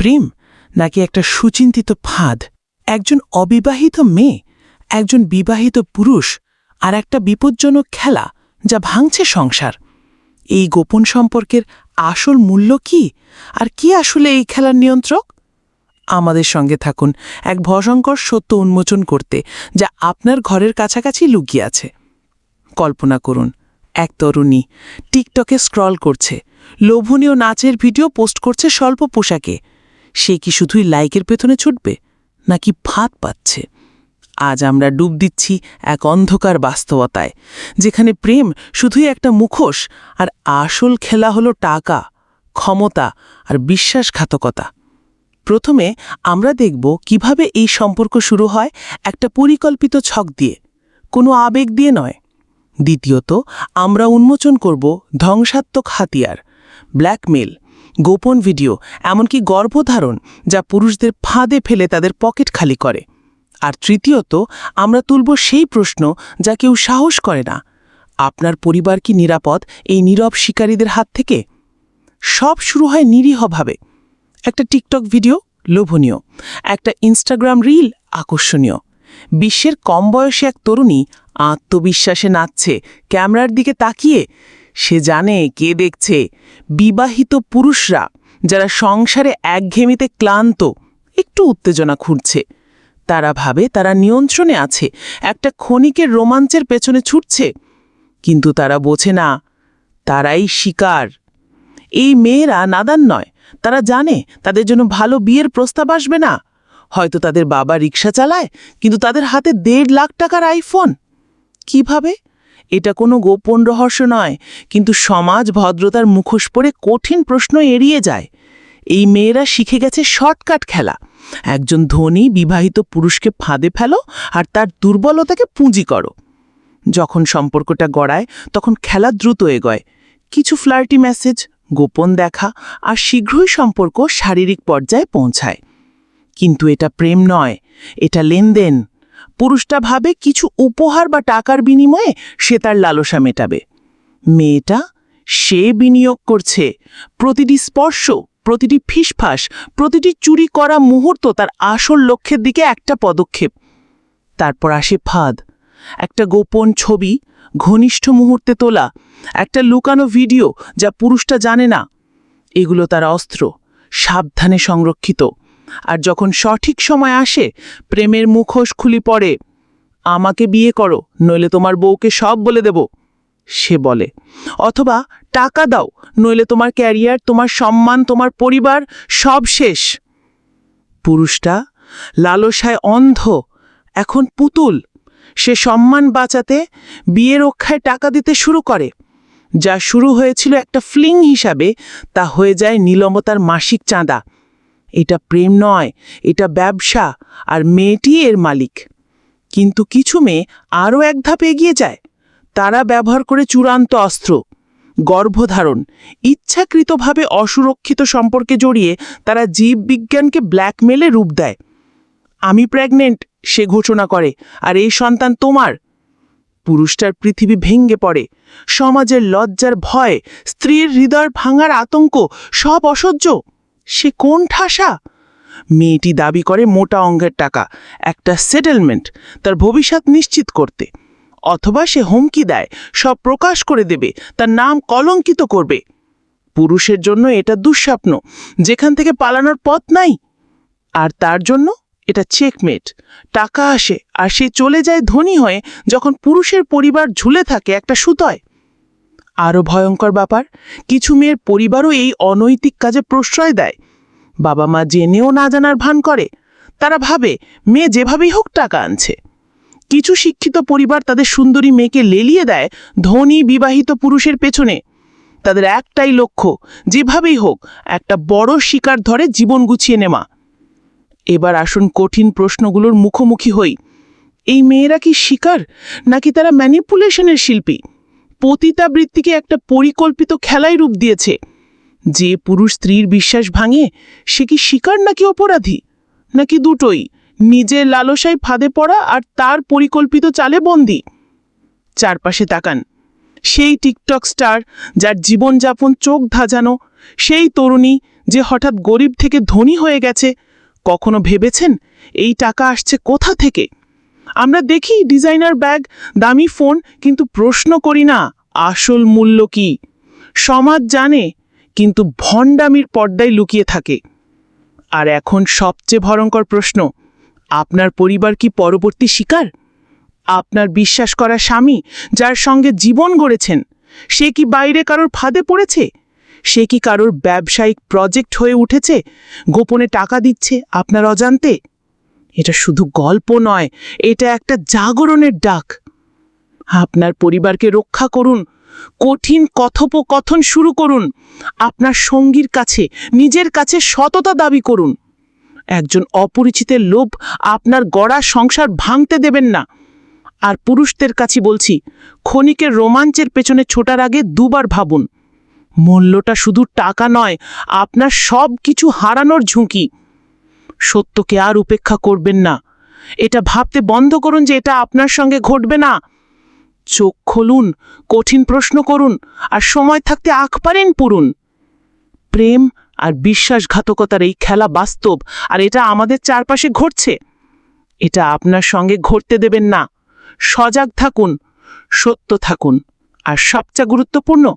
প্রেম নাকি একটা সুচিন্তিত ফাঁদ? একজন অবিবাহিত মেয়ে, একজন বিবাহিত পুরুষ, আর একটা বিপজ্জনক খেলা যা ভাঙছে সংসার। এই গোপন সম্পর্কের আসল মূল্য কি? আর কি আসলে এই খেলার নিয়ন্ত্রক? আমাদের সঙ্গে থাকুন এক ভয়ঙ্কর সত্য উন্মোচন করতে, যা আপনার ঘরের কাছাকাছি লুকিয়ে আছে। কল্পনা করুন, এক তরুণী টিকটকে স্ক্রল করছে, লোভনীয় নাচের ভিডিও পোস্ট করছে স্বল্প পোশাকে। সে কি শুধুই লাইকের পেছনে ছুটবে, নাকি ফাঁদ পাচ্ছে? আজ আমরা ডুব দিচ্ছি এক অন্ধকার বাস্তবতায়, যেখানে প্রেম শুধুই একটা মুখোশ, আর আসল খেলা হলো টাকা, ক্ষমতা আর বিশ্বাসঘাতকতা। প্রথমে আমরা দেখব কীভাবে এই সম্পর্ক শুরু হয় একটা পরিকল্পিত ছক দিয়ে, কোনো আবেগ দিয়ে নয়। দ্বিতীয়ত, আমরা উন্মোচন করব ধ্বংসাত্মক হাতিয়ার, ব্ল্যাকমেল গোপন ভিডিও, এমনকি গর্ভধারণ যা পুরুষদের ফাঁদে ফেলে তাদের পকেট খালি করে। আর তৃতীয়ত, আমরা তুলব সেই প্রশ্ন যা কেউ সাহস করে না, আপনার পরিবার কি নিরাপদ এই নীরব শিকারীদের হাত থেকে? সব শুরু হয় নিরীহভাবে। একটা টিকটক ভিডিও, লোভনীয়। একটা ইনস্টাগ্রাম রিল, আকর্ষণীয়। বিশ্বের কম বয়সী এক তরুণী আত্মবিশ্বাসে নাচছে, ক্যামেরার দিকে তাকিয়ে সে জানে, কে দেখছে। বিবাহিত পুরুষরা যারা সংসারে একঘেমিতে ক্লান্ত, একটু উত্তেজনা খুঁড়ছে। তারা ভাবে তারা নিয়ন্ত্রণে আছে, একটা ক্ষণিকের রোমাঞ্চের পেছনে ছুটছে। কিন্তু তারা বোঝে না, তারাই শিকার। এই মেয়েরা নাদান নয়, তারা জানে তাদের জন্য ভালো বিয়ের প্রস্তাব আসবে না। হয়তো তাদের বাবা রিক্সা চালায়, কিন্তু তাদের হাতে দেড় লাখ টাকার আইফোন। কীভাবে? এটা কোনো গোপন রহস্য নয়, কিন্তু সমাজ ভদ্রতার মুখোশ পরে কঠিন প্রশ্ন এড়িয়ে যায়। এই মেয়েরা শিখে গেছে শর্টকাট খেলা। একজন ধনী বিবাহিত পুরুষকে ফাঁদে ফেলো আর তার দুর্বলতাকে পুঁজি করো। যখন সম্পর্কটা গড়ায়, তখন খেলা দ্রুত এগোয়। কিছু ফ্লার্টি মেসেজ, গোপন দেখা আর শীঘ্রই সম্পর্ক শারীরিক পর্যায়ে পৌঁছায়। কিন্তু এটা প্রেম নয়, এটা লেনদেন। পুরুষটা ভাবে কিছু উপহার বা টাকার বিনিময়ে সে তার লালসা মেটাবে। মেয়েটা সে বিনিয়োগ করছে। প্রতিটি স্পর্শ, প্রতিটি ফিসফাস, প্রতিটি চুরি করা মুহূর্ত তার আসল লক্ষ্যের দিকে একটা পদক্ষেপ। তারপর আসে ফাঁদ। একটা গোপন ছবি, ঘনিষ্ঠ মুহূর্তে তোলা, একটা লুকানো ভিডিও যা পুরুষটা জানে না। এগুলো তার অস্ত্র, সাবধানে সংরক্ষিত। আর যখন সঠিক সময় আসে, প্রেমের মুখোশ খুলি পড়ে, আমাকে বিয়ে করো, নইলে তোমার বউকে সব বলে দেব, সে বলে। অথবা, টাকা দাও, নইলে তোমার ক্যারিয়ার, তোমার সম্মান, তোমার পরিবার সব শেষ। পুরুষটা লালসায় অন্ধ, এখন পুতুল। সে সম্মান বাঁচাতে বিয়ে রক্ষায় টাকা দিতে শুরু করে। যা শুরু হয়েছিল একটা ফ্লিং হিসাবে, তা হয়ে যায় নীলমতার মাসিক চাঁদা। এটা প্রেম নয়, এটা ব্যবসা, আর মেয়েটি এর মালিক। কিন্তু কিছু মেয়ে আরও এক ধাপ এগিয়ে যায়। তারা ব্যবহার করে চূড়ান্ত অস্ত্র, গর্ভধারণ, ইচ্ছাকৃতভাবে অসুরক্ষিত সম্পর্কে জড়িয়ে তারা জীববিজ্ঞানকে ব্ল্যাকমেলে রূপ দেয়। আমি প্রেগনেন্ট, সে ঘোষণা করে, আর এই সন্তান তোমার। পুরুষটার পৃথিবী ভেঙ্গে পড়ে, সমাজের লজ্জার ভয়, স্ত্রীর হৃদয় ভাঙার আতঙ্ক, সব অসহ্য। সে কোন ঠাসা? মেয়েটি দাবি করে মোটা অঙ্গের টাকা, একটা সেটেলমেন্ট তার ভবিষ্যৎ নিশ্চিত করতে। অথবা সে হুমকি দেয়, সব প্রকাশ করে দেবে, তার নাম কলঙ্কিত করবে। পুরুষের জন্য এটা দুঃস্বপ্ন, যেখান থেকে পালানোর পথ নাই। আর তার জন্য এটা চেকমেট টাকা আসে, আর সে চলে যায় ধনী হয়ে, যখন পুরুষের পরিবার ঝুলে থাকে একটা সুতয়। আরও ভয়ঙ্কর ব্যাপার, কিছু মেয়ের পরিবারও এই অনৈতিক কাজে প্রশ্রয় দেয়। বাবা মা জেনেও না জানার ভান করে। তারা ভাবে, মেয়ে যেভাবেই হোক টাকা আনছে। কিছু শিক্ষিত পরিবার তাদের সুন্দরী মেয়েকে লেলিয়ে দেয় ধনী বিবাহিত পুরুষের পেছনে। তাদের একটাই লক্ষ্য, যেভাবেই হোক, একটা বড় শিকার ধরে জীবন গুছিয়ে নেওয়া। এবার আসুন কঠিন প্রশ্নগুলোর মুখোমুখি হই। এই মেয়েরা কি শিকার, নাকি তারা ম্যানিপুলেশনের শিল্পী? পতিতাবৃত্তিকে একটা পরিকল্পিত খেলায় রূপ দিয়েছে। যে পুরুষ স্ত্রীর বিশ্বাস ভাঙে, সে কি শিকার নাকি অপরাধী? নাকি দুটোই, নিজের লালসায় ফাঁদে পড়া আর তার পরিকল্পিত চালে বন্দি? চারপাশে তাকান। সেই টিকটক স্টার যার জীবনযাপন চোখ ধাজানো, সেই তরুণী যে হঠাৎ গরিব থেকে ধনী হয়ে গেছে, কখনো ভেবেছেন এই টাকা আসছে কোথা থেকে? আমরা দেখি ডিজাইনার ব্যাগ, দামি ফোন, কিন্তু প্রশ্ন করি না, আসল মূল্য কি? সমাজ জানে, কিন্তু ভণ্ডামির পর্দায় লুকিয়ে থাকে। আর এখন সবচেয়ে ভয়ঙ্কর প্রশ্ন, আপনার পরিবার কি পরবর্তী শিকার? আপনার বিশ্বাস করা স্বামী, যার সঙ্গে জীবন গড়েছেন, সে কি বাইরে কারোর ফাঁদে পড়েছে? সে কি কারোর ব্যবসায়িক প্রজেক্ট হয়ে উঠেছে, গোপনে টাকা দিচ্ছে আপনার অজান্তে? এটা শুধু গল্প নয়, এটা একটা জাগরণের ডাক। আপনার পরিবারকে রক্ষা করুন, কঠিন কথোপকথন শুরু করুন, আপনার সঙ্গীর কাছে, নিজের কাছে সততা দাবি করুন। একজন অপরিচিতের লোভ আপনার গড়া সংসার ভাঙতে দেবেন না। আর পুরুষদের কাছে বলছি, ক্ষণিকের রোমাঞ্চের পেছনে ছোটার আগে দুবার ভাবুন। মূল্যটা শুধু টাকা নয়, আপনার সব কিছু হারানোর ঝুঁকি। সত্যকে আর উপেক্ষা করবেন না। এটা ভাবতে বন্ধ করুন যে এটা আপনার সঙ্গে ঘটবে না। চোখ খুলুন, কঠিন প্রশ্ন করুন, আর সময় থাকতে আখ পারেন পুরুন। প্রেম আর বিশ্বাসঘাতকতার এই খেলা বাস্তব, আর এটা আমাদের চারপাশে ঘটছে। এটা আপনার সঙ্গে ঘটতে দেবেন না। সজাগ থাকুন, সত্য থাকুন, আর সবচেয়ে গুরুত্বপূর্ণ,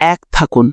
এক থাকুন।